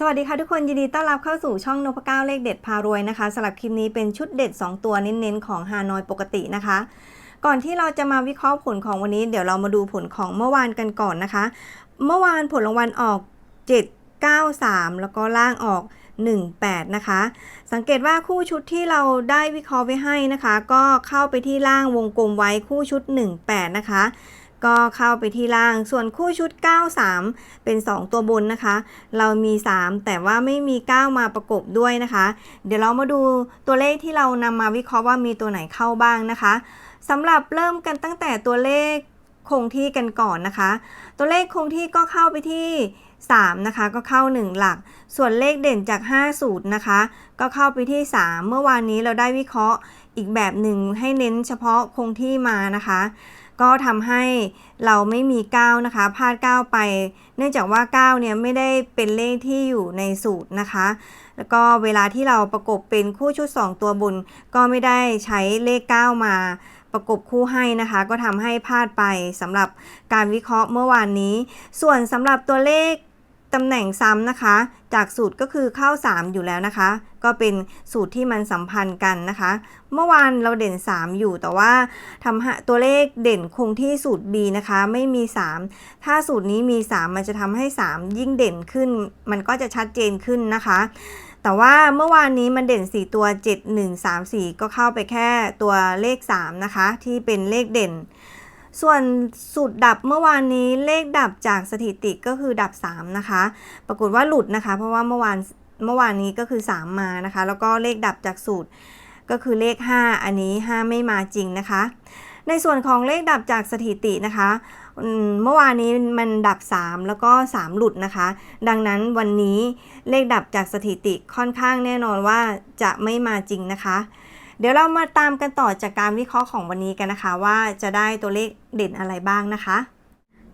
สวัสดีค่ะทุกคนยินดีต้อนรับเข้าสู่ช่องนพเก้าเลขเด็ดพารวยนะคะสำหรับคลิปนี้เป็นชุดเด็ด 2 ตัวเน้นๆของฮานอยปกตินะคะ ก่อนที่เราจะมาวิเคราะห์ผลของวันนี้ เดี๋ยวเรามาดูผลของเมื่อวานกันก่อนนะคะ เมื่อวานผลรางวัลออก 793 แล้วก็ล่างออก 18 นะคะ สังเกตว่าคู่ชุดที่เราได้วิเคราะห์ไว้ให้นะคะ ก็เข้าไปที่ล่างวงกลมไว้คู่ชุด 18 นะคะ ก็เข้าไปที่ล่าง ส่วนคู่ชุด 93 เป็น 2 ตัวบนนะคะ เรามี 3 แต่ว่าไม่มี 9 มาประกบด้วยนะคะ เดี๋ยวเรามาดูตัวเลขที่เรานำมาวิเคราะห์ว่ามีตัวไหนเข้าบ้างนะคะสำหรับเริ่มกันตั้งแต่ตัวเลขคงที่กันก่อนนะคะ ตัวเลขคงที่ก็เข้าไปที่ 3 นะคะ ก็เข้า 1 หลัก ส่วนเลขเด่นจาก 5 สูตรนะคะ ก็เข้าไปที่ 3 เมื่อวานนี้เราได้วิเคราะห์อีกแบบหนึ่งให้เน้นเฉพาะคงที่มานะคะ ก็ทำให้เราไม่มี 9 นะคะพลาด 9 ไป เนื่องจากว่า 9 เนี่ยไม่ได้เป็นเลขที่อยู่ในสูตรนะคะ แล้วก็เวลาที่เราประกบเป็นคู่ชุด 2 ตัวบนก็ไม่ได้ใช้เลข 9 มาประกบคู่ให้นะคะ ก็ทำให้พลาดไปสำหรับการวิเคราะห์เมื่อวานนี้ ส่วนสำหรับตัวเลข ตำแหน่งซ้ำนะคะ จากสูตรก็คือเข้า 3 อยู่แล้วนะคะ ก็เป็นสูตรที่มันสัมพันธ์กันนะคะ เมื่อวานเราเด่น 3 อยู่แต่ว่าทำให้ตัวเลขเด่นคงที่สูตร B นะคะ ไม่มี 3 ถ้าสูตรนี้มี 3 มันจะทำให้ 3 ยิ่งเด่นขึ้น มันก็จะชัดเจนขึ้นนะคะ แต่ว่าเมื่อวานนี้มันเด่น 4 ตัว 7 1 3 4 ก็เข้าไปแค่ตัวเลข 3 นะคะ ที่เป็นเลขเด่น ส่วนสูตรดับเมื่อวานนี้เลขดับจากสถิติก็คือดับ 3 นะคะ ปรากฏว่าหลุดนะคะ เพราะว่าเมื่อวานเมื่อวานนี้ก็คือ 3 มานะคะ แล้วก็เลขดับจากสูตรก็คือเลข 5 อันนี้ 5 ไม่มาจริงนะคะ ในส่วนของเลขดับจากสถิตินะคะเมื่อวานนี้มันดับ 3 แล้วก็ 3 หลุดนะคะ ดังนั้นวันนี้เลขดับจากสถิติค่อนข้างแน่นอนว่าจะไม่มาจริงนะคะ เดี๋ยวเรามาตามกันต่อจากการวิเคราะห์ของวันนี้กันนะคะ ว่าจะได้ตัวเลขเด่นอะไรบ้างนะคะ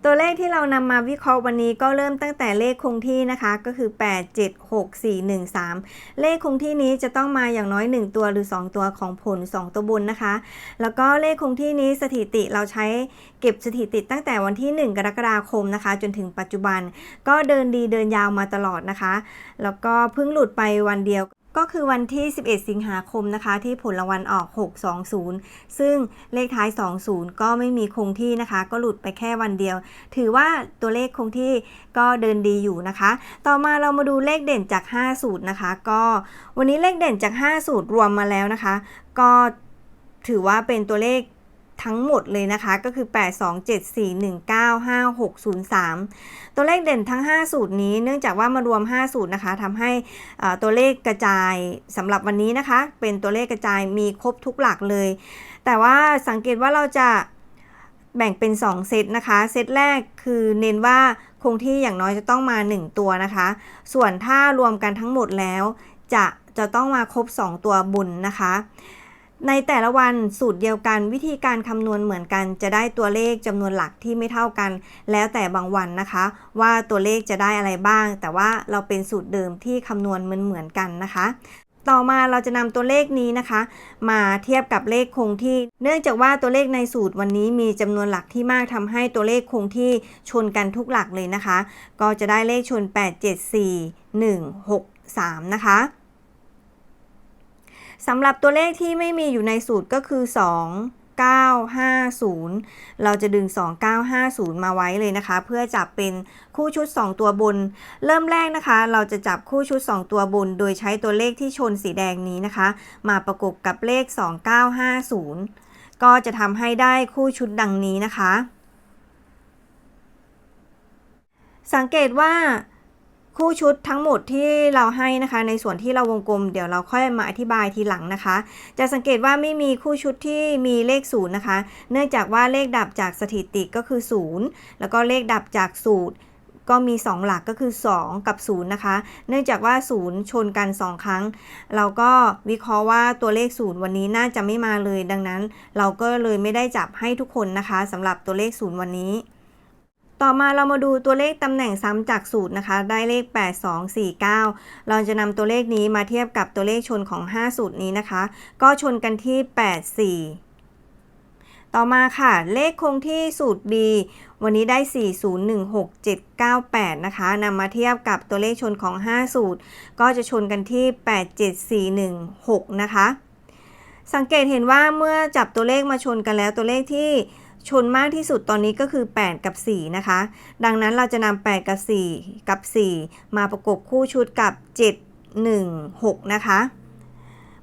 ตัวเลขที่เรานำมาวิเคราะห์วันนี้ก็เริ่มตั้งแต่เลขคงที่นะคะ ก็คือ 8 7 6 4 1 3 เลขคงที่นี้จะต้องมาอย่างน้อย 1 ตัวหรือ 2 ตัวของผล 2 ตัวบนนะคะ แล้วก็เลขคงที่นี้สถิติเราใช้เก็บสถิติตั้งแต่วันที่ 1 กรกฎาคมนะคะ จนถึงปัจจุบัน ก็เดินดีเดินยาวมาตลอดนะคะ แล้วก็เพิ่งหลุดไปวันเดียว ก็คือวันที่ 11 สิงหาคมนะคะ ที่ผลรางวัลออก 620 ซึ่งเลขท้าย 20 ก็ไม่มีคงที่นะคะ ก็หลุดไปแค่วันเดียว ถือว่าตัวเลขคงที่ก็เดินดีอยู่นะคะ ต่อมาเรามาดูเลขเด่นจาก 5 สูตรนะคะ ก็วันนี้เลขเด่นจาก 5 สูตรรวมมาแล้วนะคะ ก็ถือว่าเป็นตัวเลข ทั้งหมดเลยนะคะก็คือ 8 2 7 4 1 9 5 6 0 3 ตัวเลขเด่นทั้ง 5 สูตรนี้เนื่องจากว่ามารวม 5 สูตรนะคะทำให้ตัวเลขกระจายสำหรับวันนี้นะคะ เป็นตัวเลขกระจายมีครบทุกหลักเลย แต่ว่าสังเกตว่าเราจะแบ่งเป็น 2 เซตนะคะ เซตแรกคือเน้นว่าคงที่อย่างน้อยจะต้องมา 1 ตัวนะคะ ส่วนถ้ารวมกันทั้งหมดแล้ว จะจะต้องมาครบ 2 ตัวบุญนะคะ ในแต่ละวันสูตรเดียวกันวิธีการคำนวณเหมือนกัน จะได้ตัวเลขจำนวนหลักที่ไม่เท่ากัน แล้วแต่บางวันนะคะ ว่าตัวเลขจะได้อะไรบ้าง แต่ว่าเราเป็นสูตรเดิมที่คำนวณเหมือนเหมือนกันนะคะ ต่อมาเราจะนำตัวเลขนี้นะคะ มาเทียบกับเลขคงที่ เนื่องจากว่าตัวเลขในสูตรวันนี้มีจำนวนหลักที่มากทำให้ตัวเลขคงที่ชนกันทุกหลักเลยนะคะ ก็จะได้เลขชน 8 7 4 1 6 3 นะคะ สำหรับตัวเลขที่ไม่มีอยู่ในสูตรก็คือ 2 9 5 0 เราจะดึง 2950 มาไว้เลยนะคะ เพื่อจับเป็นคู่ชุด 2 ตัวบน เริ่มแรกนะคะ เราจะจับคู่ชุด 2 ตัวบน โดยใช้ตัวเลขที่ชนสีแดงนี้นะคะ มาประกบกับเลข 2950 ก็จะทำให้ได้คู่ชุดดังนี้นะคะ สังเกตว่า คู่ชุดทั้งหมดที่เราให้นะคะ ในส่วนที่เราวงกลมเดี๋ยวเราค่อยมาอธิบายทีหลังนะคะ จะสังเกตว่าไม่มีคู่ชุดที่มีเลขศูนย์นะคะ เนื่องจากว่าเลขดับจากสถิติก็คือ0แล้วก็เลขดับจากสูตรก็มี 2 หลักก็คือ 2 กับ 0 นะคะ เนื่องจากว่า 0 ชนกัน 2 ครั้ง เราก็วิเคราะห์ว่าตัวเลข 0 วันนี้น่าจะไม่มาเลย ดังนั้น เราก็เลยไม่ได้จับให้ทุกคนนะคะสำหรับตัวเลข 0 วันนี้ ต่อมาเรามาดูตัวเลขตำแหน่งซ้ำจากสูตรนะคะ ได้เลข 8 2 4 9 เราจะนำตัวเลขนี้มาเทียบกับตัวเลขชนของ 5 สูตรนี้นะคะ ก็ชนกันที่ 8 4 ต่อมาค่ะ เลขคงที่สูตร B วันนี้ได้ 4016798 นะคะนำมาเทียบกับตัวเลขชนของ 5 สูตร ก็จะชนกันที่ 87416 นะคะ สังเกตเห็นว่าเมื่อจับตัวเลขมาชนกันแล้วตัวเลขที่ ชนมากที่สุดตอนนี้ก็คือ 8 กับ 4 นะคะ ดังนั้นเราจะนำ8 กับ 4 กับ 4 มาประกบคู่ชุดกับ 7 1 6 นะคะ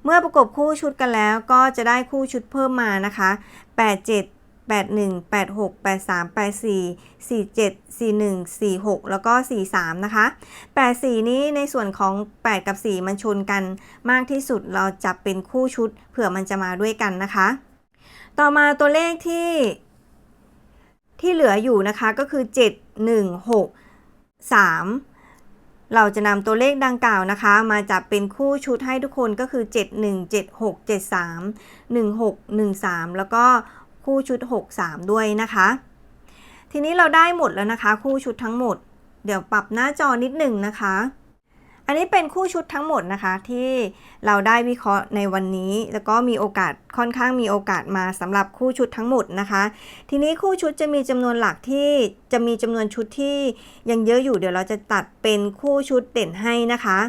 เมื่อประกบคู่ชุดกันแล้วก็จะได้คู่ชุดเพิ่มมานะคะ 87 81 86 83 84 47 41 46 แล้วก็ 43 นะคะ 84 นี้ในส่วนของ 8 กับ 4 มันชนกันมากที่สุดเราจับเป็นคู่ชุดเผื่อมันจะมาด้วยกันนะคะ ต่อมาตัวเลขที่ ที่เหลืออยู่นะคะก็คือ 7 1 6 3 เราจะนำตัวเลขดังกล่าวนะคะ มาจับเป็นคู่ชุดให้ทุกคนก็คือ 7 1 7 6 7 3 1 6 1 3 แล้วก็คู่ชุด 6 3 ด้วยนะคะ ทีนี้เราได้หมดแล้วนะคะ คู่ชุดทั้งหมด เดี๋ยวปรับหน้าจอนิดหนึ่งนะคะ อันนี้เป็นคู่ชุดทั้งหมดนะคะที่เราได้วิเคราะห์ในวันนี้ แล้วก็มีโอกาสค่อนข้างมีโอกาสมาสำหรับคู่ชุดทั้งหมดนะคะ ทีนี้คู่ชุดจะมีจำนวนหลักที่จะมีจำนวนชุดที่ยังเยอะอยู่เดี๋ยวเราจะตัดเป็นคู่ชุดเด่นให้นะคะ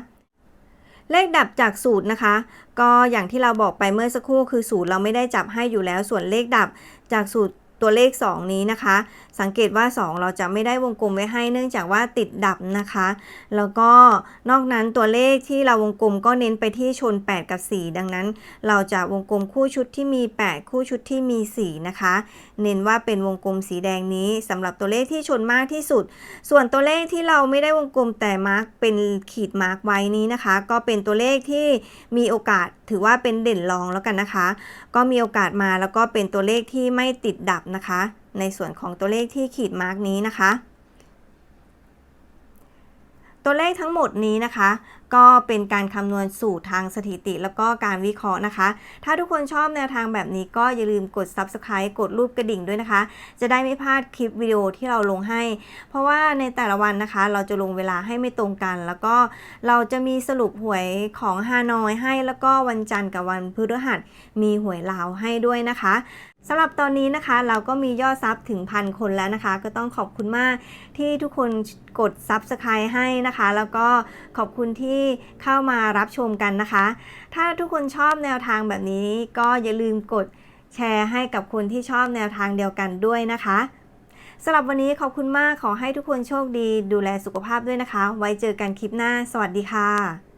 เลขดับจากสูตรนะคะ ก็อย่างที่เราบอกไปเมื่อสักครู่คือสูตรเราไม่ได้จับให้อยู่แล้วส่วนเลขดับจากสูตร ตัวเลข 2 นี้นะคะ สังเกตว่า 2 เราจะไม่ได้วงกลมไว้ให้เนื่องจากว่าติดดับนะคะ แล้วก็นอกนั้นตัวเลขที่เราวงกลมก็เน้นไปที่ชน 8 กับ 4 ดังนั้น เราจะวงกลมคู่ชุดที่มี 8 คู่ชุดที่มี 4 นะคะ เน้นว่าเป็นวงกลมสีแดงนี้สำหรับตัวเลขที่ชนมากที่สุด ส่วนตัวเลขที่เราไม่ได้วงกลมแต่มาร์กเป็นขีดมาร์กไว้นี้นะคะ ก็เป็นตัวเลขที่มีโอกาสถือว่าเป็นเด่นรองแล้วกันนะคะ ก็มีโอกาสมาแล้วก็เป็นตัวเลขที่ไม่ติดดับนะคะ ในส่วนของตัวเลขที่ขีดมาร์กนี้นะคะ ตัวเลขทั้งหมดนี้นะคะ ก็เป็นการคำนวณสูตรทางสถิติ แล้วก็การวิเคราะห์นะคะ ถ้าทุกคนชอบแนวทางแบบนี้ก็อย่าลืมกด subscribe กดรูปกระดิ่งด้วยนะคะ จะได้ไม่พลาดคลิปวิดีโอที่เราลงให้ เพราะว่าในแต่ละวันนะคะ เราจะลงเวลาให้ไม่ตรงกัน แล้วก็เราจะมีสรุปหวยของฮานอยให้ แล้วก็วันจันทร์กับวันพฤหัสมีหวยลาวให้ด้วยนะคะสำหรับตอนนี้นะคะเราก็มียอดซับถึงพันคนแล้วนะคะ ก็ต้องขอบคุณมากที่ทุกคนกด Subscribe ให้นะคะ แล้วก็ขอบคุณที่ที่เข้ามารับชมกันนะคะ ถ้าทุกคนชอบแนวทางแบบนี้ก็อย่าลืมกดแชร์ให้กับคนที่ชอบแนวทางเดียวกันด้วยนะคะสำหรับวันนี้ขอบคุณมากขอให้ทุกคนโชคดี ดูแลสุขภาพด้วยนะคะ ไว้เจอกันคลิปหน้า สวัสดีค่ะ